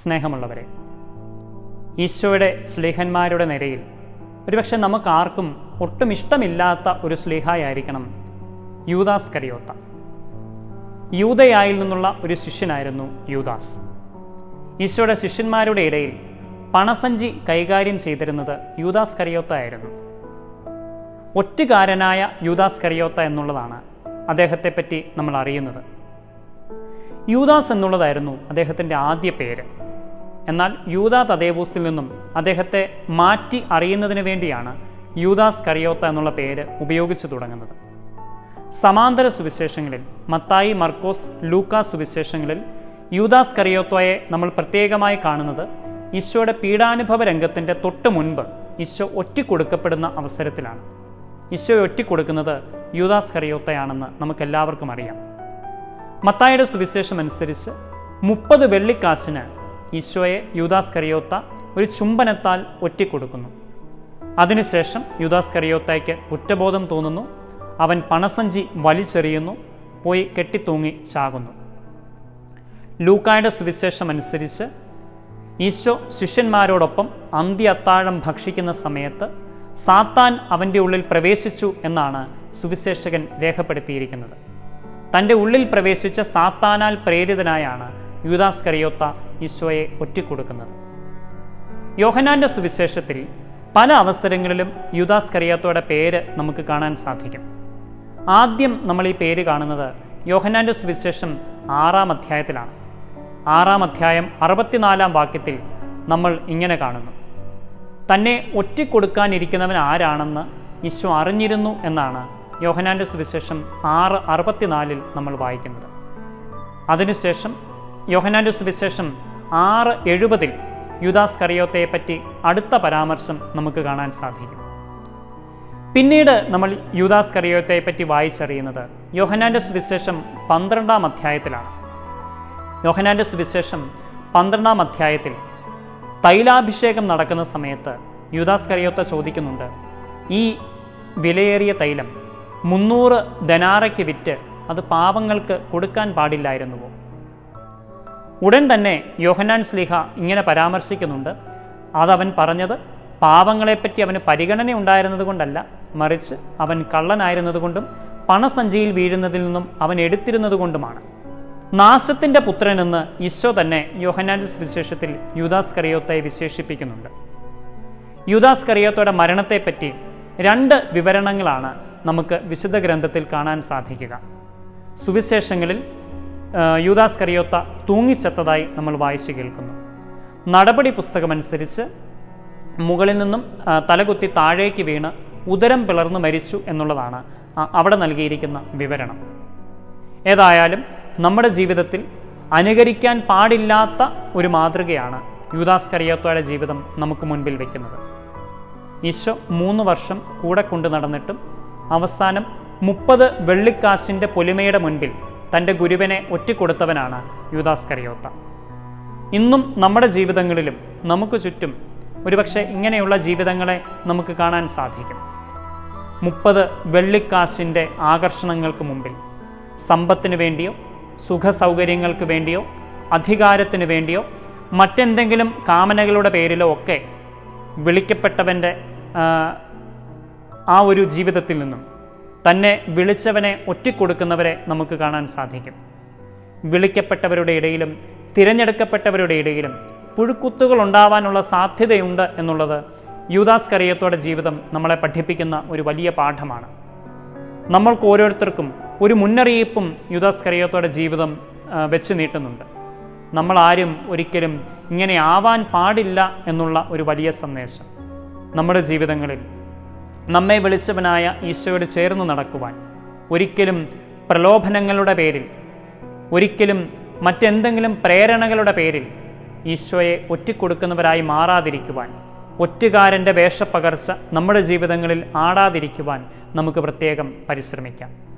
സ്നേഹമുള്ളവരെ ഈശോയുടെ സ്ലീഹന്മാരുടെ നിരയിൽ ഒരുപക്ഷെ നമുക്കാർക്കും ഒട്ടും ഇഷ്ടമില്ലാത്ത ഒരു സ്ലീഹായായിരിക്കണം യൂദാസ് കരിയോത്ത. യൂതയായിൽ നിന്നുള്ള ഒരു ശിഷ്യനായിരുന്നു യൂദാസ്. ഈശോയുടെ ശിഷ്യന്മാരുടെ ഇടയിൽ പണസഞ്ചി കൈകാര്യം ചെയ്തിരുന്നത് യൂദാസ് കരിയോത്ത ആയിരുന്നു. ഒറ്റുകാരനായ യൂദാസ് കരിയോത്ത എന്നുള്ളതാണ് അദ്ദേഹത്തെപ്പറ്റി നമ്മൾ അറിയുന്നത് യൂദാസ് എന്നുള്ളതായിരുന്നു അദ്ദേഹത്തിന്റെ ആദ്യ പേര്. എന്നാൽ യൂദാ തദേവൂസിൽ നിന്നും അദ്ദേഹത്തെ മാറ്റി അറിയുന്നതിന് വേണ്ടിയാണ് യൂദാസ് കറിയോത്ത എന്നുള്ള പേര് ഉപയോഗിച്ചു തുടങ്ങുന്നത്. സമാന്തര സുവിശേഷങ്ങളിൽ മത്തായി മർക്കോസ് ലൂക്ക സുവിശേഷങ്ങളിൽ യൂദാസ് കറിയോത്തോയെ നമ്മൾ പ്രത്യേകമായി കാണുന്നത് ഈശോയുടെ പീഡാനുഭവ രംഗത്തിന്റെ തൊട്ട് മുൻപ് ഈശോ ഒറ്റിക്കൊടുക്കപ്പെടുന്ന അവസരത്തിലാണ്. ഈശോ ഒറ്റിക്കൊടുക്കുന്നത് യൂദാസ് കറിയോത്തയാണെന്ന് നമുക്കെല്ലാവർക്കും അറിയാം. മത്തായുടെ സുവിശേഷം അനുസരിച്ച് മുപ്പത് വെള്ളിക്കാശിന് ഈശോയെ യൂദാസ് കറിയോത്ത ഒരു ചുംബനത്താൽ ഒറ്റിക്കൊടുക്കുന്നു. അതിനുശേഷം യൂദാസ് കറിയോത്തയ്ക്ക് കുറ്റബോധം തോന്നുന്നു. അവൻ പണസഞ്ചി വലിച്ചെറിയുന്നു പോയി കെട്ടിത്തൂങ്ങി ചാകുന്നു. ലൂക്കായുടെ സുവിശേഷം അനുസരിച്ച് ഈശോ ശിഷ്യന്മാരോടൊപ്പം അന്ത്യ അത്താഴം ഭക്ഷിക്കുന്ന സമയത്ത് സാത്താൻ അവന്റെ ഉള്ളിൽ പ്രവേശിച്ചു എന്നാണ് സുവിശേഷകൻ രേഖപ്പെടുത്തിയിരിക്കുന്നത്. തന്റെ ഉള്ളിൽ പ്രവേശിച്ച സാത്താനാൽ പ്രേരിതനായാണ് യൂദാസ് കറിയോത്ത ഈശോയെ ഒറ്റിക്കൊടുക്കുന്നത്. യോഹനാന്റെ സുവിശേഷത്തിൽ പല അവസരങ്ങളിലും യൂദാസ് കറിയാത്തോയുടെ പേര് നമുക്ക് കാണാൻ സാധിക്കും. ആദ്യം നമ്മൾ ഈ പേര് കാണുന്നത് യോഹനാന്റെ സുവിശേഷം ആറാം അധ്യായത്തിലാണ്. ആറാം അധ്യായം അറുപത്തിനാലാം വാക്യത്തിൽ നമ്മൾ ഇങ്ങനെ കാണുന്നു. തന്നെ ഒറ്റിക്കൊടുക്കാനിരിക്കുന്നവൻ ആരാണെന്ന് ഈശോ അറിഞ്ഞിരുന്നു എന്നാണ് യോഹനാന്റെ സുവിശേഷം ആറ് അറുപത്തിനാലിൽ നമ്മൾ വായിക്കുന്നത്. അതിനുശേഷം യോഹനാന്റെ സുവിശേഷം ആറ് എഴുപതിൽ യുദാസ് കറിയോത്തയെ പറ്റി അടുത്ത പരാമർശം നമുക്ക് കാണാൻ സാധിക്കും. പിന്നീട് നമ്മൾ യുദാസ് കറിയോത്തയെ പറ്റി വായിച്ചറിയുന്നത് യോഹനാന്റെ സുവിശേഷം പന്ത്രണ്ടാം അധ്യായത്തിലാണ്. യോഹനാന്റെ സുവിശേഷം പന്ത്രണ്ടാം അധ്യായത്തിൽ തൈലാഭിഷേകം നടക്കുന്ന സമയത്ത് യുദാസ് കറിയോത്ത ചോദിക്കുന്നുണ്ട് ഈ വിലയേറിയ തൈലം മുന്നൂറ് ധനാറയ്ക്ക് വിറ്റ് അത് പാവങ്ങൾക്ക് കൊടുക്കാൻ പാടില്ലായിരുന്നുവോ? ഉടൻ തന്നെ യോഹനാൻ സ്ലിഹ ഇങ്ങനെ പരാമർശിക്കുന്നുണ്ട്. അതവൻ പറഞ്ഞത് പാവങ്ങളെപ്പറ്റി അവന് പരിഗണന ഉണ്ടായിരുന്നത് കൊണ്ടല്ല മറിച്ച് അവൻ കള്ളനായിരുന്നതുകൊണ്ടും പണസഞ്ചിയിൽ വീഴുന്നതിൽ നിന്നും അവൻ എടുത്തിരുന്നതുകൊണ്ടുമാണ്. നാശത്തിന്റെ പുത്രനെന്ന് ഈശോ തന്നെ യോഹനാൻസ് വിശേഷത്തിൽ യുദാസ് കറിയോത്തെ വിശേഷിപ്പിക്കുന്നുണ്ട്. യുദാസ് കറിയോത്തയുടെ മരണത്തെപ്പറ്റി രണ്ട് വിവരണങ്ങളാണ് നമുക്ക് വിശുദ്ധ ഗ്രന്ഥത്തിൽ കാണാൻ സാധിക്കുക. സുവിശേഷങ്ങളിൽ യൂദാസ് കറിയോത്ത തൂങ്ങിച്ചത്തതായി നമ്മൾ വായിച്ചു കേൾക്കുന്നു. നടപടി പുസ്തകമനുസരിച്ച് മുകളിൽ നിന്നും തലകുത്തി താഴേക്ക് വീണ് ഉദരം പിളർന്നു മരിച്ചു എന്നുള്ളതാണ് അവിടെ നൽകിയിരിക്കുന്ന വിവരണം. ഏതായാലും നമ്മുടെ ജീവിതത്തിൽ അനുകരിക്കാൻ പാടില്ലാത്ത ഒരു മാതൃകയാണ് യൂദാസ് കറിയോത്തയുടെ ജീവിതം നമുക്ക് മുൻപിൽ വയ്ക്കുന്നത് ഈശോ മൂന്ന് വർഷം കൂടെ കൊണ്ടു നടന്നിട്ടും അവസാനം മുപ്പത് വെള്ളിക്കാശിന്റെ പൊലിമയുടെ മുൻപിൽ തന്റെ ഗുരുവിനെ ഒറ്റിക്കൊടുത്തവനാണ് യൂദാസ് കറിയോത്ത. ഇന്നും നമ്മുടെ ജീവിതങ്ങളിലും നമുക്ക് ചുറ്റും ഒരുപക്ഷെ ഇങ്ങനെയുള്ള ജീവിതങ്ങളെ നമുക്ക് കാണാൻ സാധിക്കും. മുപ്പത് വെള്ളിക്കാശിന്റെ ആകർഷണങ്ങൾക്ക് മുമ്പിൽ സമ്പത്തിന് വേണ്ടിയോ സുഖ സൗകര്യങ്ങൾക്ക് വേണ്ടിയോ അധികാരത്തിന് വേണ്ടിയോ മറ്റെന്തെങ്കിലും കാമനകളുടെ പേരിലോ ഒക്കെ വിളിക്കപ്പെട്ടവന്റെ ആ ഒരു ജീവിതത്തിൽ നിന്നും തന്നെ വിളിച്ചവനെ ഒറ്റിക്കൊടുക്കുന്നവരെ നമുക്ക് കാണാൻ സാധിക്കും. വിളിക്കപ്പെട്ടവരുടെ ഇടയിലും തിരഞ്ഞെടുക്കപ്പെട്ടവരുടെ ഇടയിലും പുഴുക്കുത്തുകൾ ഉണ്ടാവാനുള്ള സാധ്യതയുണ്ട് എന്നുള്ളത് യൂദാസ് കറിയത്തോടെ ജീവിതം നമ്മളെ പഠിപ്പിക്കുന്ന ഒരു വലിയ പാഠമാണ്. നമ്മൾക്ക് ഓരോരുത്തർക്കും ഒരു മുന്നറിയിപ്പും യുദാസ് കറിയത്തോടെ ജീവിതം വെച്ച് നീട്ടുന്നുണ്ട്. നമ്മൾ ആരും ഒരിക്കലും ഇങ്ങനെ ആവാൻ പാടില്ല എന്നുള്ള ഒരു വലിയ സന്ദേശം നമ്മുടെ ജീവിതങ്ങളിൽ നമ്മെ വിളിച്ചവനായ ഈശോയോട് ചേർന്ന് നടക്കുവാൻ. ഒരിക്കലും പ്രലോഭനങ്ങളുടെ പേരിൽ ഒരിക്കലും മറ്റെന്തെങ്കിലും പ്രേരണകളുടെ പേരിൽ ഈശോയെ ഒറ്റിക്കൊടുക്കുന്നവരായി മാറാതിരിക്കുവാൻ ഒറ്റുകാരന്റെ വേഷപ്പകർച്ച നമ്മുടെ ജീവിതങ്ങളിൽ ആടാതിരിക്കുവാൻ നമുക്ക് പ്രത്യേകം പരിശ്രമിക്കാം.